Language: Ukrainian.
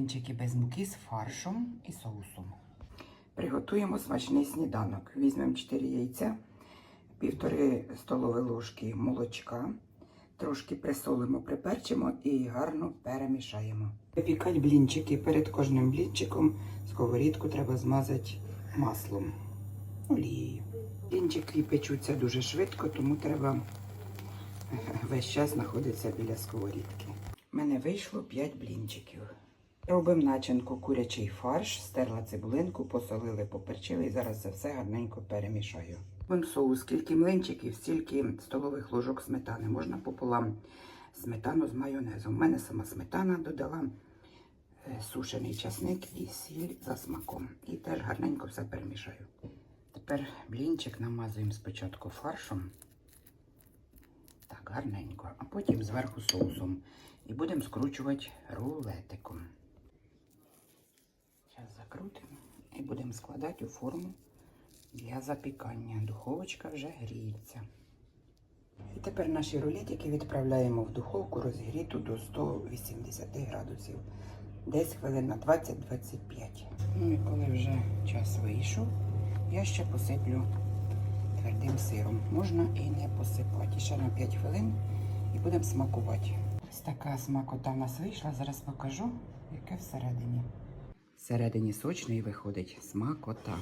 Блинчики без муки з фаршем і соусом. Приготуємо смачний сніданок. Візьмемо 4 яйця, півтори столові ложки молочка, трошки присолимо, приперчимо і гарно перемішаємо. Випікати блінчики. Перед кожним блінчиком сковорідку треба змазати маслом, олією. Блінчики печуться дуже швидко, тому треба весь час знаходитися біля сковорідки. У мене вийшло 5 блінчиків. Робимо начинку курячий фарш, стерла цибулинку, посолили, поперчили і зараз це все гарненько перемішаю. Робимо соус, скільки млинчиків, стільки столових ложок сметани. Можна пополам сметану з майонезом. У мене сама сметана додала е, сушений часник і сіль за смаком. І теж гарненько все перемішаю. Тепер блінчик намазуємо спочатку фаршем. Так, гарненько, а потім зверху соусом. І будемо скручувати рулетиком. Зараз закрутимо і будемо складати у форму для запікання. Духовочка вже гріється. І тепер наші рулетики відправляємо в духовку розігріту до 180 градусів. Десь хвилин на 20-25. Ну і коли вже час вийшов, я ще посиплю твердим сиром. Можна і не посипати. Ще на 5 хвилин і будемо смакувати. Ось така смакота в нас вийшла. Зараз покажу, яке всередині. Всередині сочний виходить смакота.